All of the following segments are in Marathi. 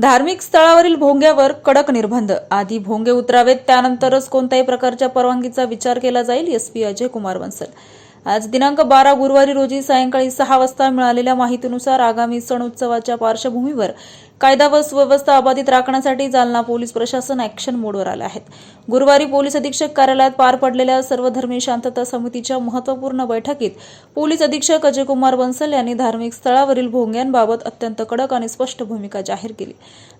धार्मिक स्थळावरील भोंग्यावर कडक निर्बंध. आधी भोंगे उतरावेत त्यानंतरच कोणत्याही प्रकारच्या परवानगीचा विचार केला जाईल एसपी अजय कुमार बन्सल आज दिनांक बारा गुरुवारी रोजी सायंकाळी सहा वाजता मिळालेल्या माहितीनुसार आगामी सण उत्सवाच्या पार्श्वभूमीवर कायदा व सुव्यवस्था अबाधित राखण्यासाठी जालना पोलीस प्रशासन ॲक्शन मोडवर आले आहेत. गुरुवारी पोलीस अधीक्षक कार्यालयात पार पडलेल्या सर्वधर्मीय शांतता समितीच्या महत्त्वपूर्ण बैठकीत पोलीस अधीक्षक अजयकुमार बन्सल यांनी धार्मिक स्थळावरील भोंग्यांबाबत अत्यंत कडक आणि स्पष्ट भूमिका जाहीर केली.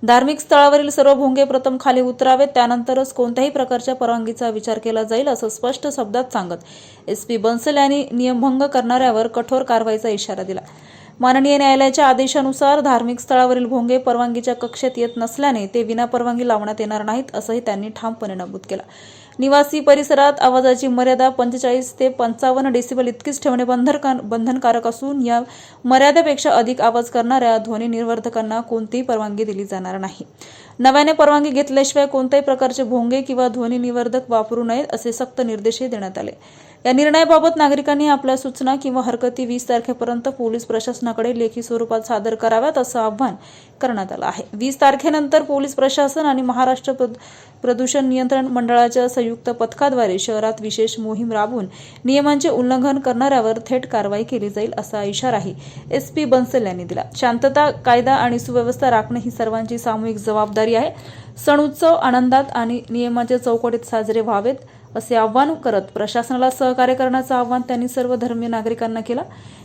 धार्मिक स्थळावरील सर्व भोंगे प्रथम खाली उतरावेत त्यानंतरच कोणत्याही प्रकारच्या परवानगीचा विचार केला जाईल असं स्पष्ट शब्दात सांगत एसपी बन्सल यांनी नियमभंग करणाऱ्यावर कठोर कारवाईचा इशारा दिला. माननीय न्यायालयाच्या आदेशानुसार धार्मिक स्थळावरील भोंगे परवानगीच्या कक्षेत येत नसल्याने ते विनापरवानगी लावण्यात येणार नाहीत असंही त्यांनी ठामपणे नमूद केलं. निवासी परिसरात आवाजाची मर्यादा पंचेचाळीस ते पंचावन्न डेसिबल इतकीच ठेवणे बंधनका बंधनकारक असून या मर्यादेपेक्षा अधिक आवाज करणाऱ्या ध्वनी निर्वर्धकांना कोणतीही परवानगी दिली जाणार नाही. नव्याने परवानगी घेतल्याशिवाय कोणत्याही प्रकारचे भोंगे किंवा ध्वनी निवर्धक वापरू नयेत असे सक्त निर्देशही देण्यात आले. या निर्णयाबाबत नागरिकांनी आपल्या सूचना किंवा हरकती वीस तारखेपर्यंत पोलीस प्रशासनाकडे लेखी स्वरूपात सादर कराव्यात असं आवाहन करण्यात आलं आहे. वीस तारखेनंतर पोलीस प्रशासन आणि महाराष्ट्र प्रदूषण नियंत्रण मंडळाच्या संयुक्त पथकाद्वारे शहरात विशेष मोहीम राबवून नियमांचे उल्लंघन करणाऱ्यावर थेट कारवाई केली जाईल असा इशाराही एस पी बन्सल यांनी दिला. शांतता कायदा आणि सुव्यवस्था राखणे ही सर्वांची सामूहिक जबाबदारी आहे. सण उत्सव आनंदात आणि नियमाच्या चौकटीत साजरे व्हावेत. असे आवाहन करत प्रशासनाला सहकार्य करण्याचं आवाहन त्यांनी सर्व धर्मीय नागरिकांना केलं.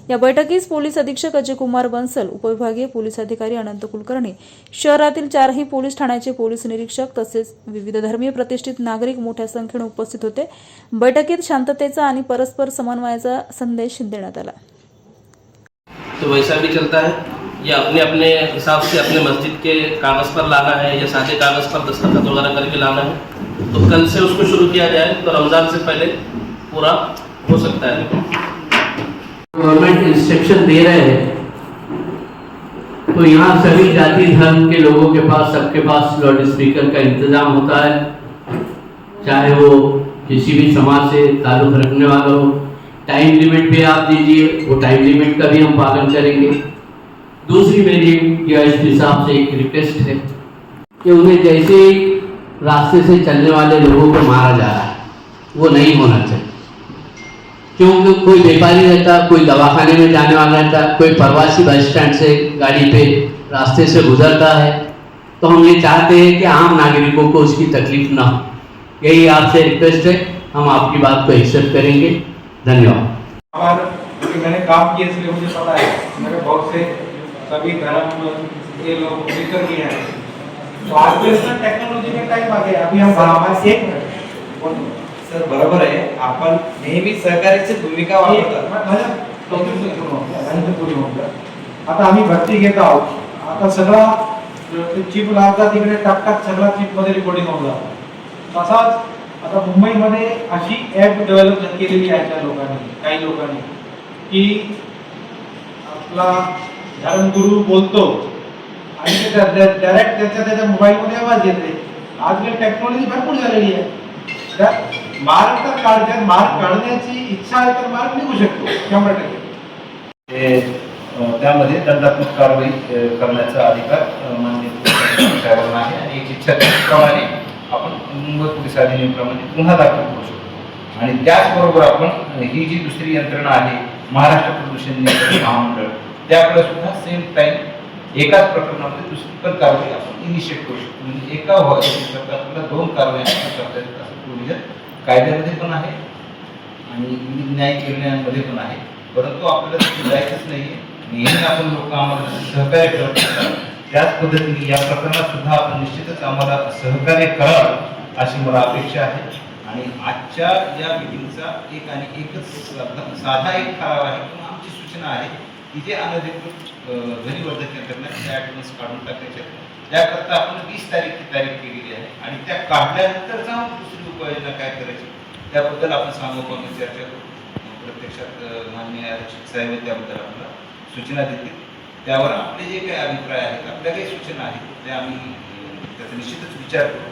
या बैठकीस पोलीस अधीक्षक अजय कुमार बन्सल उपविभागीय पोलीस अधिकारी अनंत कुलकर्णी शहरातील चारही पोलीस ठाण्याचे पोलीस निरीक्षक तसेच विविध धर्मीय प्रतिष्ठित नागरिक मोठ्या संख्येने उपस्थित होते. बैठकीत शांततेचा आणि परस्पर समन्वयाचा संदेश देण्यात आला. तो वैसा भी चलता है। या अपने अपने हिसाब से अपने मस्जिद के कागज़ पर लाना है या सादे कागज़ पर दस्तखत वगैरह करके लाना है? तो कल से उसको शुरू किया जाए तो रमज़ान से पहले पूरा हो सकता है। गवर्नमेंट इंस्ट्रक्शन दे रहे हैं। तो यहाँ सभी जाति धर्म के लोगों के पास, सबके पास लाउड स्पीकर का इंतज़ाम होता है। चाहे वो किसी भी समाज से ताल्लुक रखने वाला हो। टाइम लिमिट भी आप दीजिए, वो टाइम लिमिट का भी हम पालन करेंगे। दूसरी मेरी या इस हिसाब से एक रिक्वेस्ट है कि उन्हें जैसे रास्ते से चलने वाले लोगों को मारा जा रहा है, वो नहीं होना चाहिए। क्योंकि कोई व्यापारी रहता, कोई दवाखाने में जाने वाला रहता, कोई प्रवासी बस स्टैंड से गाड़ी पे रास्ते से गुजरता है तो हम ये चाहते हैं कि आम नागरिकों को उसकी तकलीफ़ ना हो। यही आपसे रिक्वेस्ट है, हम आपकी बात को एक्सेप्ट करेंगे। धन्यवाद। मैंने काम किया, इसलिए मुझे पता है, मेरे बहुत से सभी धर्म के लोग मिलकर किए हैं तो इसमें टेक्नॉलॉजी का टाइम आ गया अभी हम हमारे एक सर बरोबर आहे. आपण नेहमी सहकार्याची भूमिका वापरतात. आता आम्ही भरती घेत आहोत. आता सगळा चिप लावता तिकडे टाक टाक सगळा चिपमध्ये रेकॉर्डिंग होऊन जातो. तसाच आता मुंबईमध्ये अशी ऍप डेव्हलप केलेली आहे त्या लोकांनी काही लोकांनी की आपला धर्मगुरू बोलतो. आणि ते डायरेक्ट त्याच्या त्याच्या मोबाईलमध्ये आवाज येते आजकाल टेक्नॉलॉजी भरपूर झालेली आहे. त्या मार्ग तर काढण्यात मार्ग काढण्याची इच्छा आहे तर मार्ग निघू शकतो. शंभर टक्के. ते, त्यामध्ये दंडात्मक कारवाई करण्याचा अधिकार मान्य कारण साहेबांना आहे. आणि एक इच्छाप्रमाणे आपण मुंबई पोलीस अधिनियमाप्रमाणे गुन्हा दाखल करू शकतो. आणि त्याचबरोबर आपण ही जी दुसरी यंत्रणा आहे महाराष्ट्र प्रदूषण नियंत्रण महामंडळ त्याकडे सुद्धा सेम टाईम एकाच प्रकरणामध्ये दुसरी पण कारवाई आपण इनिशिएट करू शकतो. म्हणजे एका आपल्याला दोन कारवाया आपण करता येतात असं प्रोव्हिजन कायद्यामध्ये पण आहे आणि न्यायिक निर्णयांमध्ये पण आहे. परंतु आपल्याला तिथे जायचंच नाही नेहमी आपण लोक आम्हाला सहकार्य करत असतात. त्याच पद्धतीने या प्रकरणात सुद्धा आपण निश्चितच आम्हाला सहकार्य करावं अशी मला अपेक्षा आहे. आणि आजच्या या मिटिंगचा एक आणि एकच साधा एक ठराव आहे किंवा आमची सूचना आहे की जे अनधिकृत अं, ध्वनिवर्धक यंत्रणा त्या ॲटोनस काढून टाकायच्या त्याकरता आपण वीस तारीखची तारीख केलेली आहे आणि त्या काढल्यानंतर जाऊन दुसरी उपाययोजना काय करायची त्याबद्दल आपण सांगू आपण चर्चा करू. प्रत्यक्षात माननीय आरक्षक साहेब त्याबद्दल आपल्याला सूचना देतील. त्यावर आपले जे काही अभिप्राय आहेत आपल्या काही सूचना आहेत त्या आम्ही त्याचा निश्चितच विचार करू.